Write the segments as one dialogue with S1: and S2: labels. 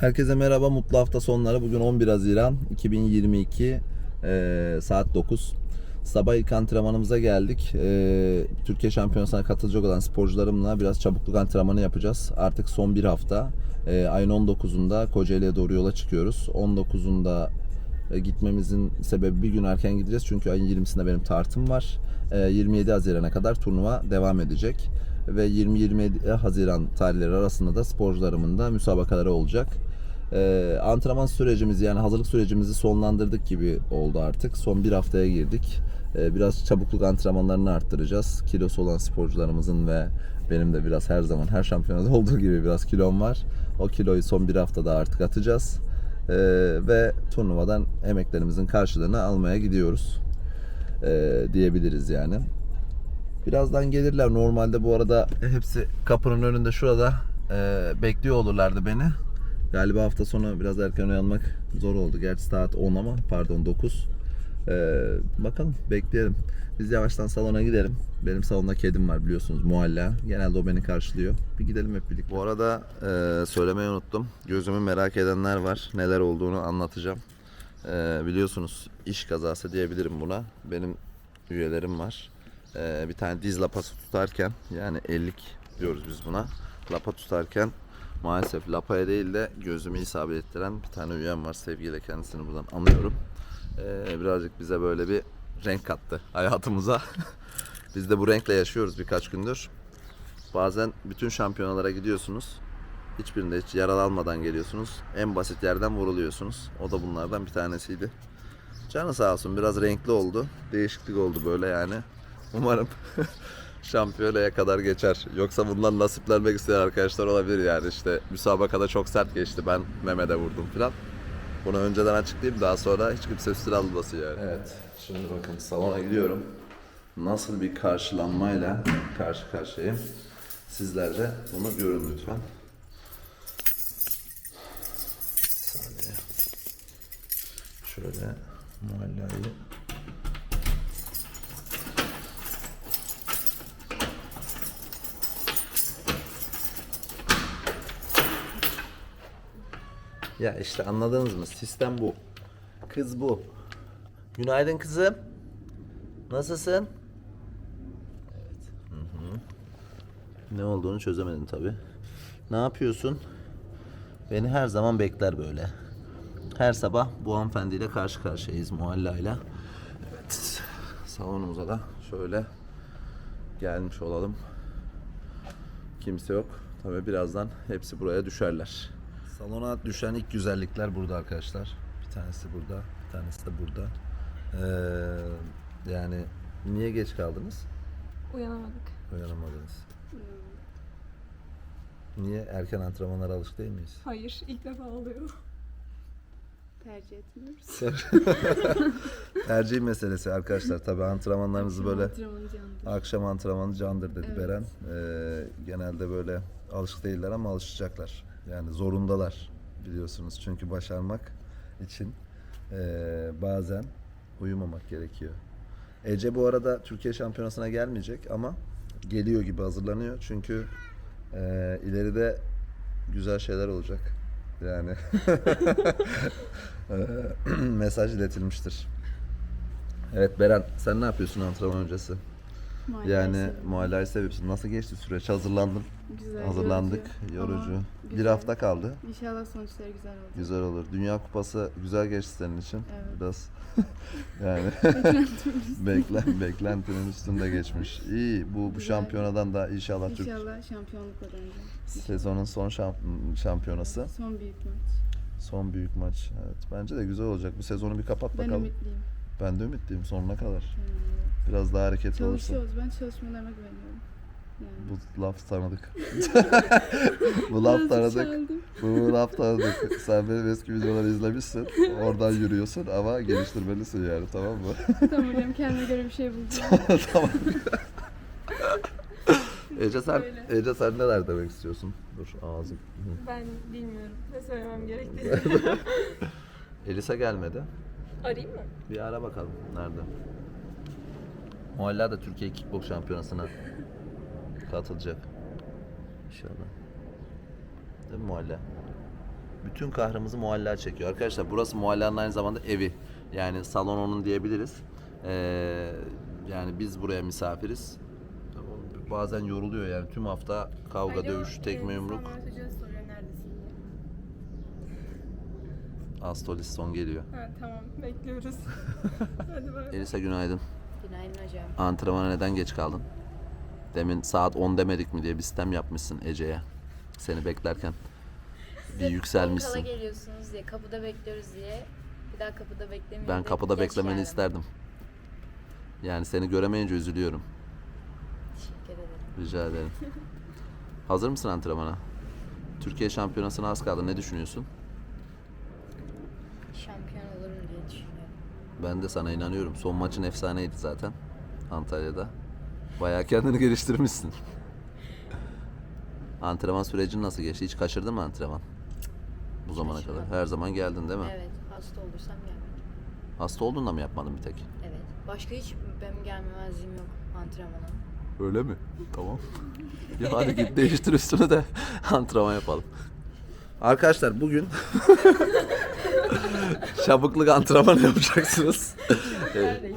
S1: Herkese merhaba, mutlu hafta sonları. Bugün 11 Haziran 2022 eee, saat 9. Sabah ilk antrenmanımıza geldik. Eee, Türkiye Şampiyonası'na katılacak olan sporcularımla biraz çabukluk antrenmanı yapacağız. Artık son bir hafta. Eee, ayın 19'unda Kocaeli'ye doğru yola çıkıyoruz. 19'unda e, gitmemizin sebebi bir gün erken gideceğiz çünkü ayın 20'sinde benim tartım var. E, 27 Haziran'a kadar turnuva devam edecek ve 20-27 Haziran tarihleri arasında da sporcularımın da müsabakaları olacak. E, antrenman sürecimizi yani hazırlık sürecimizi sonlandırdık gibi oldu artık. Son bir haftaya girdik. E, biraz çabukluk antrenmanlarını arttıracağız. Kilosu olan sporcularımızın ve benim de biraz her zaman her şampiyonada olduğu gibi biraz kilom var. O kiloyu son bir haftada artık atacağız. Ee, ve turnuvadan emeklerimizin karşılığını almaya gidiyoruz Ee, diyebiliriz yani. Birazdan gelirler. Normalde bu arada hepsi kapının önünde şurada e, bekliyor olurlardı beni. Galiba hafta sonu biraz erken uyanmak zor oldu. Gerçi saat 10 ama pardon 9. Ee, bakalım bekleyelim. Biz yavaştan salona gidelim. Benim salonda kedim var biliyorsunuz Mualla. Genelde o beni karşılıyor. Bir gidelim hep birlikte. Bu arada e, söylemeyi unuttum. Gözümü merak edenler var. Neler olduğunu anlatacağım. E, biliyorsunuz iş kazası diyebilirim buna. Benim üyelerim var. E, bir tane diz lapası tutarken yani ellik diyoruz biz buna. Lapa tutarken maalesef lapaya değil de gözümü isabet ettiren bir tane üyem var. Sevgiyle kendisini buradan anıyorum. Ee, birazcık bize böyle bir renk kattı hayatımıza. Biz de bu renkle yaşıyoruz birkaç gündür. Bazen bütün şampiyonalara gidiyorsunuz. Hiçbirinde hiç yaralanmadan geliyorsunuz. En basit yerden vuruluyorsunuz. O da bunlardan bir tanesiydi. Canı sağ olsun biraz renkli oldu. Değişiklik oldu böyle yani. Umarım şampiyonaya kadar geçer. Yoksa bundan nasiplenmek isteyen arkadaşlar olabilir yani işte müsabakada çok sert geçti. Ben Mehmet'e vurdum filan. Bunu önceden açıklayayım daha sonra hiç kimse üstüne alınmasın yani. Evet şimdi bakın salona gidiyorum. Nasıl bir karşılanmayla karşı karşıyayım. Sizler de bunu görün lütfen. Şöyle muhallayı Ya işte anladınız mı? Sistem bu. Kız bu. Günaydın kızım. Nasılsın? Evet. Hı hı. Ne olduğunu çözemedim tabi. Ne yapıyorsun? Beni her zaman bekler böyle. Her sabah bu hanımefendiyle karşı karşıyayız muhallayla. Evet. Salonumuza da şöyle gelmiş olalım. Kimse yok. Tabi birazdan hepsi buraya düşerler. Salona düşen ilk güzellikler burada arkadaşlar. Bir tanesi burada, bir tanesi de burada. Ee, yani niye geç kaldınız?
S2: Uyanamadık.
S1: Uyanamadınız. Niye erken antrenmanlara alışık değil miyiz?
S2: Hayır, ilk defa oluyor.
S3: tercih etmiyoruz.
S1: Tercih meselesi arkadaşlar. Tabii antrenmanlarınızı böyle
S3: Antrenmanı candır.
S1: akşam antrenmanı candır dedi
S3: Evet.
S1: Beren. Ee, genelde böyle alışık değiller ama alışacaklar. Yani zorundalar biliyorsunuz. Çünkü başarmak için ee, bazen uyumamak gerekiyor. Ece bu arada Türkiye Şampiyonası'na gelmeyecek ama geliyor gibi hazırlanıyor. Çünkü ee, ileride güzel şeyler olacak. Yani mesaj iletilmiştir. Evet Beren sen ne yapıyorsun antrenman öncesi? Yani muhalleyi seviyorsun. Nasıl geçti süreç? Hazırlandın.
S3: Güzel,
S1: Hazırlandık.
S3: yorucu.
S1: Yorucu.
S3: Ama
S1: Bir
S3: güzel.
S1: hafta kaldı.
S3: İnşallah sonuçları güzel olacak.
S1: Güzel olur. Dünya Kupası güzel geçti senin için.
S3: Evet.
S1: Biraz yani beklen beklentinin üstünde geçmiş. İyi. Bu bu
S3: Güzel.
S1: şampiyonadan da inşallah Türk
S3: İnşallah şampiyonlukla döneceğim.
S1: sezonun son şamp- şampiyonası.
S3: Son büyük maç.
S1: Son büyük maç. Evet. Bence de güzel olacak. Bu sezonu bir kapat
S3: Ben
S1: bakalım.
S3: ümitliyim.
S1: Ben de ümitliyim sonuna kadar.
S3: Yani
S1: Biraz daha hareketli olursa.
S3: Çalışıyoruz. Ben çalışmalarıma güveniyorum. Yani.
S1: Bu laf tanıdık. bu laf tanıdık. Bu laf tanıdık. Sen benim eski videoları izlemişsin. Oradan yürüyorsun ama geliştirmelisin yani tamam mı?
S3: tamam hocam kendime göre bir şey bulacağım.
S1: tamam. Ece sen,
S3: Öyle.
S1: Ece sen neler demek istiyorsun? Dur ağzım.
S2: Ben bilmiyorum ne söylemem gerektiğini.
S1: Elisa gelmedi.
S2: Arayayım mı?
S1: Bir ara bakalım nerede. Muhalla da Türkiye Kickbox Şampiyonası'na katılacak. İnşallah. Değil mi Muhalla? bütün kahrımızı mualla çekiyor. Arkadaşlar burası muallanın aynı zamanda evi. Yani salon onun diyebiliriz. Ee, yani biz buraya misafiriz. Bazen yoruluyor yani tüm hafta kavga, dövüş, tekme yumruk. Astolis son geliyor.
S2: Ha tamam bekliyoruz. Hadi bay.
S1: Elisa günaydın.
S3: Günaydın hocam.
S1: Antrenmana neden geç kaldın? Demin saat 10 demedik mi diye bir sistem yapmışsın Ece'ye. Seni beklerken. Bir
S4: Kala
S1: yükselmişsin.
S4: geliyorsunuz diye, kapıda bekliyoruz diye. Bir daha kapıda beklemeyin.
S1: Ben kapıda beklemeni
S4: geldim.
S1: isterdim. Yani seni göremeyince üzülüyorum.
S4: Teşekkür ederim.
S1: Rica ederim. Hazır mısın antrenmana? Türkiye şampiyonasına az kaldı. Ne düşünüyorsun? Ben de sana inanıyorum. Son maçın efsaneydi zaten. Antalya'da. Bayağı kendini geliştirmişsin. Antrenman sürecin nasıl geçti? Hiç kaçırdın mı antrenman? Bu zamana kadar. Her zaman geldin değil mi?
S4: Evet, hasta olursam gelmem.
S1: Hasta olduğunda mı yapmadın bir tek?
S4: Evet. Başka hiç benim gelmemezliğim yok antrenmana.
S1: Öyle mi? Tamam. ya hadi git değiştir üstünü de antrenman yapalım. Arkadaşlar bugün çabukluk antrenmanı yapacaksınız.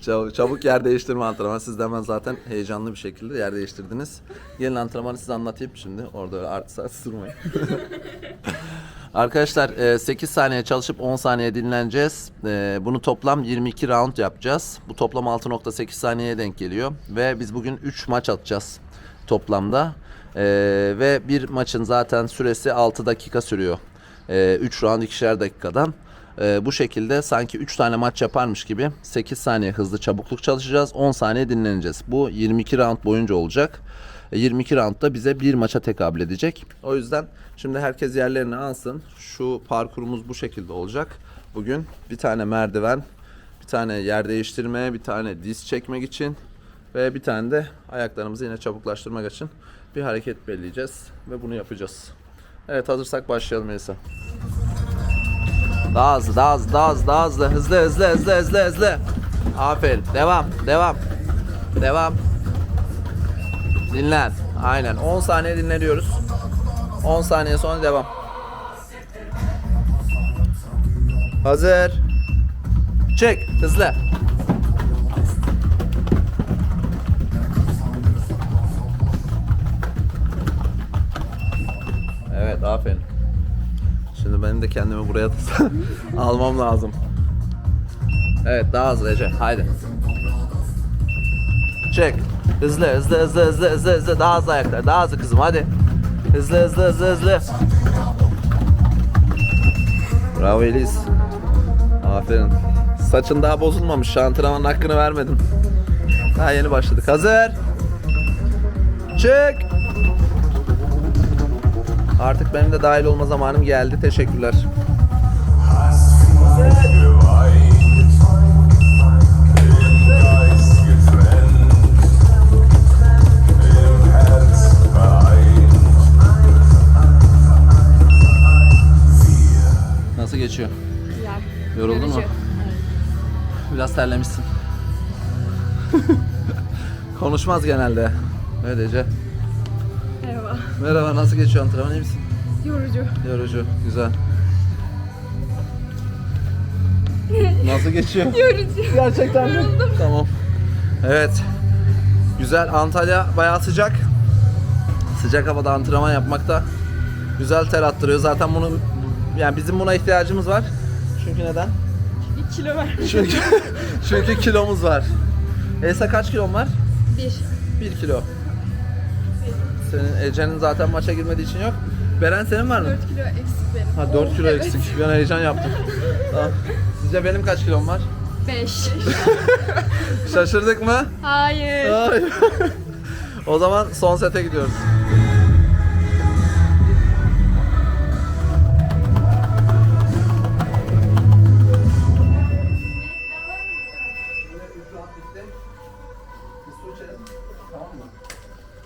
S1: Çabuk, çabuk yer değiştirme antrenmanı. Siz de hemen zaten heyecanlı bir şekilde yer değiştirdiniz. Gelin antrenmanı size anlatayım şimdi. Orada öyle artı saat durmayın. Arkadaşlar 8 saniye çalışıp 10 saniye dinleneceğiz. E, Bunu toplam 22 round yapacağız. Bu toplam 6.8 saniyeye denk geliyor. Ve biz bugün 3 maç atacağız toplamda. E, Ve bir maçın zaten süresi 6 dakika sürüyor. 3 round ikişer dakikadan. E, Bu şekilde sanki 3 tane maç yaparmış gibi 8 saniye hızlı çabukluk çalışacağız. 10 saniye dinleneceğiz. Bu 22 round boyunca olacak. 22 roundda bize bir maça tekabül edecek. O yüzden şimdi herkes yerlerini alsın. Şu parkurumuz bu şekilde olacak. Bugün bir tane merdiven, bir tane yer değiştirme, bir tane diz çekmek için ve bir tane de ayaklarımızı yine çabuklaştırmak için bir hareket belirleyeceğiz ve bunu yapacağız. Evet hazırsak başlayalım Melisa. Daha hızlı, daha hızlı, daha hızlı, daha hızlı, hızlı, hızlı, hızlı, hızlı, hızlı. Aferin. Devam, devam. Devam. Dinlen. Aynen. 10 saniye dinleniyoruz. 10 saniye sonra devam. Hazır. Çek. Hızlı. Aferin. Şimdi benim de kendimi buraya almam lazım. Evet, daha hızlı Ece. Haydi. Çek. Hızlı hızlı hızlı hızlı hızlı hızlı daha hızlı ayaklar daha hızlı kızım hadi. Hızlı hızlı hızlı hızlı. Bravo Elis. Aferin. Saçın daha bozulmamış. Antrenmanın hakkını vermedin. Daha yeni başladık. Hazır. Çık. Artık benim de dahil olma zamanım geldi. Teşekkürler. Nasıl geçiyor?
S3: Güzel.
S1: Yoruldun mu?
S3: Yorucu.
S1: Biraz terlemişsin. Konuşmaz genelde. Evet Ece.
S2: Merhaba.
S1: Merhaba, nasıl geçiyor antrenman? iyi misin?
S2: Yorucu.
S1: Yorucu, güzel. Nasıl geçiyor?
S2: Yorucu.
S1: Gerçekten mi? Tamam. Evet. Güzel. Antalya bayağı sıcak. Sıcak havada antrenman yapmak da güzel ter attırıyor. Zaten bunun yani bizim buna ihtiyacımız var. Çünkü neden?
S2: Bir kilo ver.
S1: Çünkü çünkü kilomuz var. Elsa kaç kilon var?
S2: Bir.
S1: 1 kilo. Senin Ece'nin zaten maça girmediği için yok. Beren senin var mı?
S2: 4 kilo eksik benim.
S1: Ha 4 kilo
S2: Evet.
S1: eksik. An heyecan yaptım. Tamam. Sizce benim kaç kilom var?
S2: 5.
S1: Şaşırdık mı?
S2: Hayır.
S1: Hayır. o zaman son sete gidiyoruz.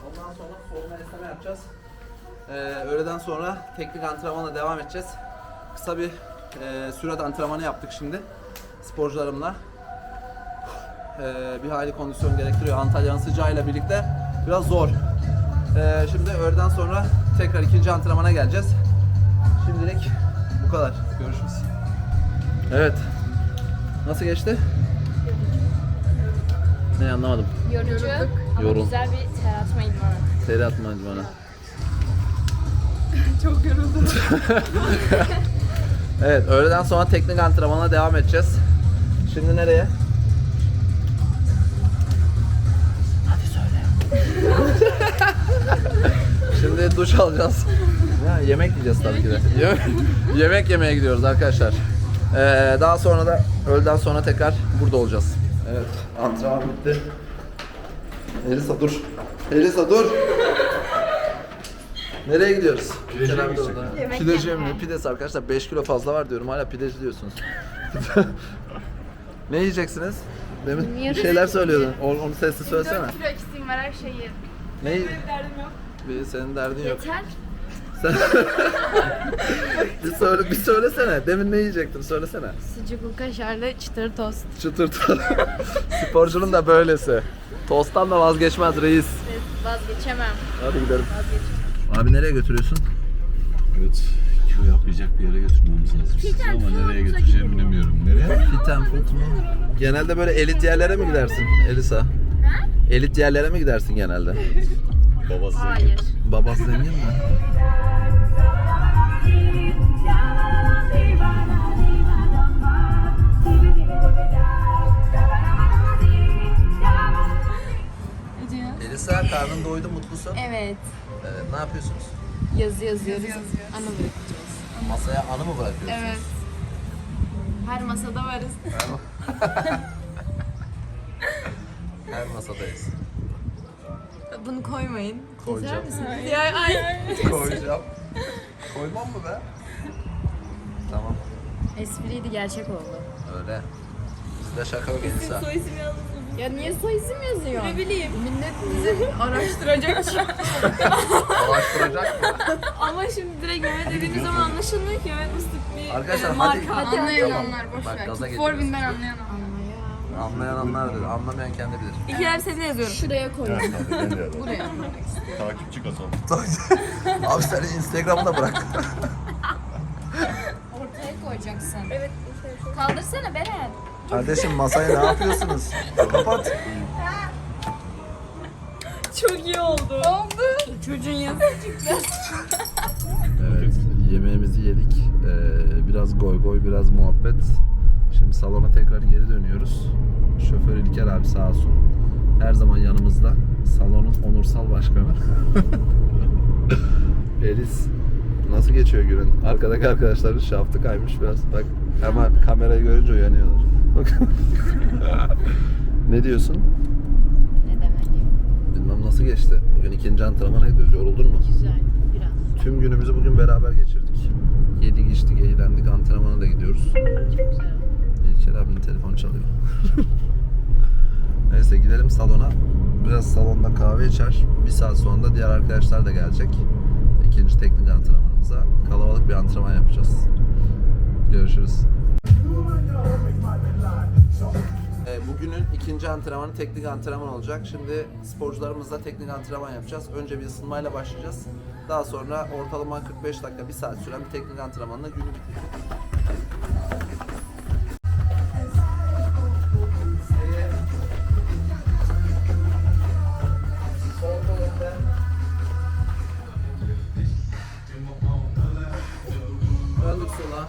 S1: Ondan sonra soğuma esneme yapacağız. Ee, öğleden sonra teknik antrenmanla devam edeceğiz. Kısa bir e, sürat antrenmanı yaptık şimdi sporcularımla e, bir hayli kondisyon gerektiriyor. Antalya'nın sıcağıyla birlikte biraz zor. E, şimdi öğleden sonra tekrar ikinci antrenmana geleceğiz. Şimdilik Bu kadar. Görüşürüz. Evet. Nasıl geçti? Ne anlamadım.
S4: Yorucu ama
S1: Yorul.
S4: güzel bir ter atma idmanı.
S1: Seri atma bana.
S3: Çok yoruldum.
S1: Evet, öğleden sonra teknik antrenmana devam edeceğiz. Şimdi nereye? Hadi söyle. Şimdi duş alacağız. Ya, yemek yiyeceğiz tabii ki de. Yemek, yemeye gidiyoruz arkadaşlar. Ee, daha sonra da öğleden sonra tekrar burada olacağız. Evet, antrenman bitti. Elisa dur. Elisa dur. Nereye gidiyoruz?
S5: Pideciye
S1: de
S5: gidecek?
S1: Pideciye mi? Pidesi arkadaşlar 5 kilo fazla var diyorum hala pideci diyorsunuz. ne yiyeceksiniz? Demin bir şeyler söylüyordun. Onu, onu sesli söylesene.
S2: kilo eksiğim var her şeyi yerim.
S1: Ne?
S2: Derdim yok.
S1: Bir, senin derdin yok.
S4: Yeter.
S1: Sen... bir, söyle, bir söylesene. Demin ne yiyecektin? Söylesene.
S4: Sucuklu kaşarlı çıtır tost.
S1: Çıtırtı. Sporcunun da böylesi. Tosttan da vazgeçmez reis.
S4: Vazgeçemem.
S1: Hadi gidelim. Abi nereye götürüyorsun?
S5: Evet. Kilo yapmayacak bir yere götürmemiz lazım ama nereye götüreceğimi bilemiyorum. Nereye?
S1: Fit and food mu? Genelde böyle elit yerlere mi gidersin Elisa? Elit yerlere mi gidersin genelde?
S5: Babası.
S4: Hayır.
S1: Babası zengin mi? Elisa karnın doydu mutlusun.
S4: Evet.
S1: Evet, ne yapıyorsunuz?
S4: Yazı yazıyoruz. Anı bırakacağız.
S1: Masaya anı mı bırakıyorsunuz?
S4: Evet. Her masada varız.
S1: Her masadayız.
S4: Bunu koymayın.
S1: Koyacağım.
S4: Ya ay.
S1: Koyacağım. Koymam mı be? Tamam.
S4: Espriydi gerçek oldu.
S1: Öyle. Bizde şaka yok Elisa.
S4: Ya niye soy isim yazıyor? Ne bileyim. Millet bizi
S2: Araştıracak.
S1: Araştıracak mı?
S2: Ama şimdi direkt Mehmet dediğiniz zaman anlaşılmıyor ki Mehmet Mıstık bir
S1: Arkadaşlar hadi.
S2: marka.
S1: Hadi
S2: Anlayan
S1: Tamam.
S2: anlar boş
S1: Bak
S2: ver.
S1: gaza.
S2: Forbin'den anlayan anlar.
S1: Anlayan. Anlamayan kendi bilir.
S2: İki harf seni yazıyorum.
S4: Şuraya koy.
S2: Buraya.
S5: Takipçi kasalım.
S1: Abi sen Instagram'da bırak.
S4: Ortaya koyacaksın. Evet. Kaldırsana Beren.
S1: Kardeşim masaya ne yapıyorsunuz? Kapat.
S2: Çok iyi oldu. Oldu. Çocuğun yazı.
S1: Evet, yemeğimizi yedik. Ee, biraz goy goy, biraz muhabbet. Şimdi salona tekrar geri dönüyoruz. Şoför İlker abi sağ olsun. Her zaman yanımızda. Salonun onursal başkanı. Elis. Nasıl geçiyor günün? Arkadaki arkadaşların şaftı kaymış biraz. Bak hemen kamerayı görünce uyanıyorlar. Bak. ne diyorsun?
S4: Ne demek?
S1: Bilmem nasıl geçti. Bugün ikinci antrenmana gidiyoruz. Yoruldun mu?
S4: Güzel. Biraz.
S1: Tüm günümüzü bugün beraber geçirdik. Yedik, içtik, eğlendik, antrenmana da gidiyoruz.
S4: Çok güzel.
S1: İlker abinin telefonu çalıyor. Neyse gidelim salona. Biraz salonda kahve içer. Bir saat sonra da diğer arkadaşlar da gelecek. İkinci teknik antrenmanımıza. Kalabalık bir antrenman yapacağız. Görüşürüz. E, bugünün ikinci antrenmanı teknik antrenman olacak. Şimdi sporcularımızla teknik antrenman yapacağız. Önce bir ısınmayla başlayacağız. Daha sonra ortalama 45 dakika, 1 saat süren bir teknik antrenmanla günü önde. Döndük sola.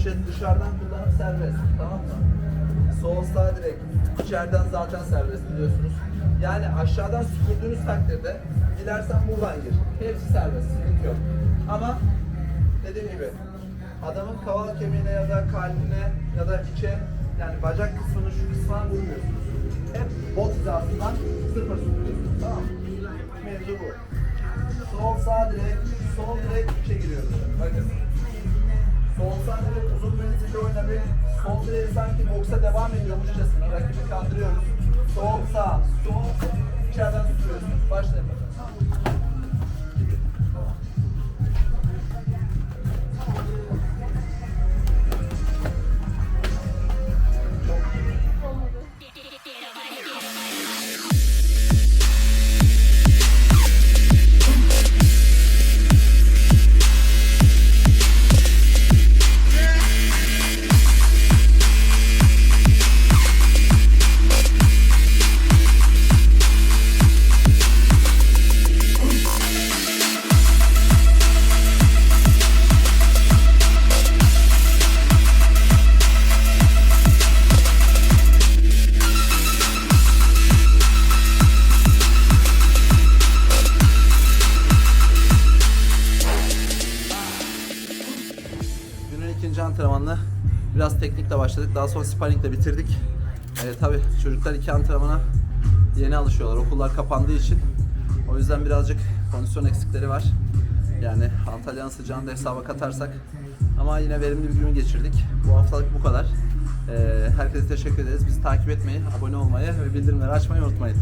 S1: Poşet dışarıdan kullanıp serbest. Tamam mı? Sol sağ direkt. İçeriden zaten serbest biliyorsunuz. Yani aşağıdan süpürdüğünüz takdirde dilersen buradan gir. Hepsi serbest. Sıkıntı yok. Ama dediğim gibi adamın kaval kemiğine ya da kalbine ya da içe yani bacak kısmını şu kısmına vurmuyorsunuz. Hep bot hizasından sıfır süpürüyorsunuz. Tamam mı? Mevzu bu. Sol sağ direkt, sol direkt içe giriyoruz. Bakın. Sol sağ direkt uzun menzilli oynamayı, sol direği sanki boksa devam ediyormuşçasına rakibi kandırıyoruz. Sol sağ, sol içeriden tutuyorsunuz. Başlayın biraz teknikle başladık. Daha sonra sparringle bitirdik. Ee, tabii çocuklar iki antrenmana yeni alışıyorlar. Okullar kapandığı için. O yüzden birazcık kondisyon eksikleri var. Yani Antalya'nın sıcağını da hesaba katarsak. Ama yine verimli bir gün geçirdik. Bu haftalık bu kadar. Ee, herkese teşekkür ederiz. Bizi takip etmeyi, abone olmayı ve bildirimleri açmayı unutmayın.